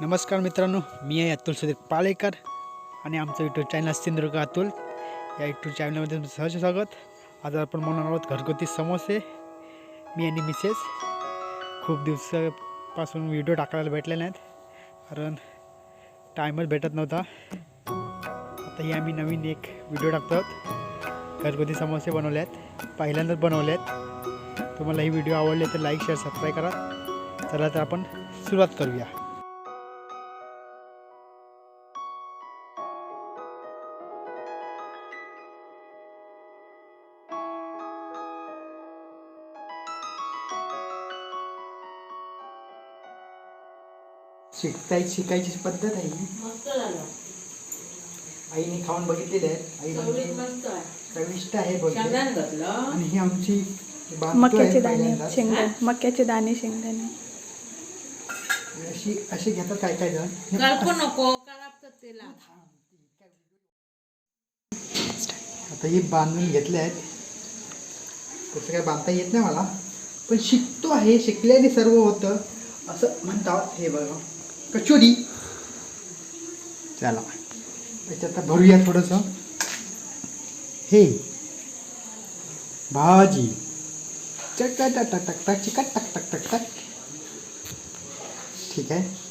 नमस्कार मित्रांनो मी आहे अतुल सुधीर पाळेकर आणि आमचं यूट्यूब चॅनल सिंधुदुर्ग अतुल. या यूट्यूब चॅनलमध्ये तुमचं सहज स्वागत. आज आपण म्हणणार आहोत घरगुती समोसे. मी आणि मिसेस खूप दिवसापासून व्हिडिओ टाकायला भेटले नाहीत कारण टाईमच भेटत नव्हता. आता ही आम्ही नवीन एक व्हिडिओ टाकतो आहोत घरगुती समोसे बनवले आहेत पहिल्यांदाच बनवले आहेत तुम्हाला ही व्हिडिओ आवडले तर लाईक शेअर सबस्क्राईब करा. चला तर आपण सुरुवात करूया. शिकताय शिकायची पद्धत आहे ही. मस्त झालं. आईने खाऊन बघितलेले आहेत आई चवळीत म्हणजे मस्त आहे. चविष्ट आहे बोलते. शेंगदाणे घातलं. आणि ही आमची बांधतो मक्याचे दाणे पहिल्यांदाच. शेंगदाणे मक्याचे दाणे शेंगदाणे. अशी अशी घेतात काय काय जण? नको तेला आता ही बांधून घेतले आहेत. तसं काय बांधता येत नाही मला. पण शिकतो आहे शिकल्याने सर्व होतं. असं म्हणतात हे बघा. कचोरी. चला. त्याच्यात आता भरूया थोडंसं. हे. भाजी. चट टक टक टक टक चिकट टक टक टक टक. ठीक आहे.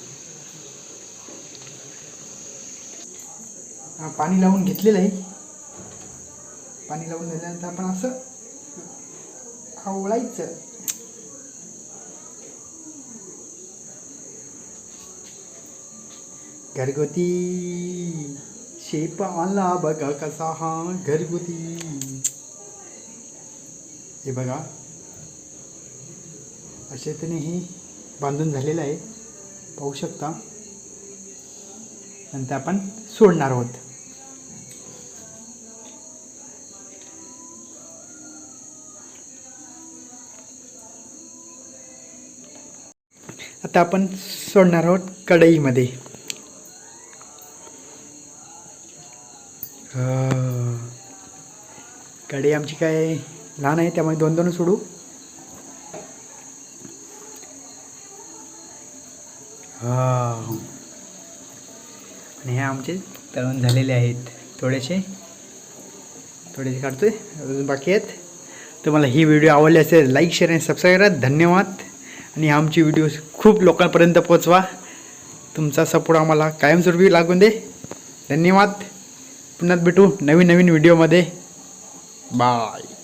पाणी लावून घेतलेलं आहे. पाणी लावून घेतल्यानंतर आपण असं आवळायचं. घरगुती. शेप आला बघा कसा हा घरगुती. हे बघा. असे त्याने हे बांधून झालेलं आहे. पाहू शकता. नंतर आपण सोडणार आहोत. आता आपण सोडणार आहोत कढईमध्ये. अं, आमची काय लहान आहे त्यामुळे दोन दोन सोडू. हा. आणि हे आमचे तळून झालेले आहेत थोडेसे. थोडेसे काढतोय अजून बाकी आहेत. तुम्हाला ही व्हिडिओ आवडली असेल लाईक शेअर आणि सबस्क्राईब करा. धन्यवाद. आणि आमची व्हिडिओ खूप लोकांपर्यंत पोचवा तुमचा सपोर्ट आम्हाला कायमस्वरूपी लागून दे. धन्यवाद. पुन्हा भेटू नवीन नवीन व्हिडिओमध्ये बाय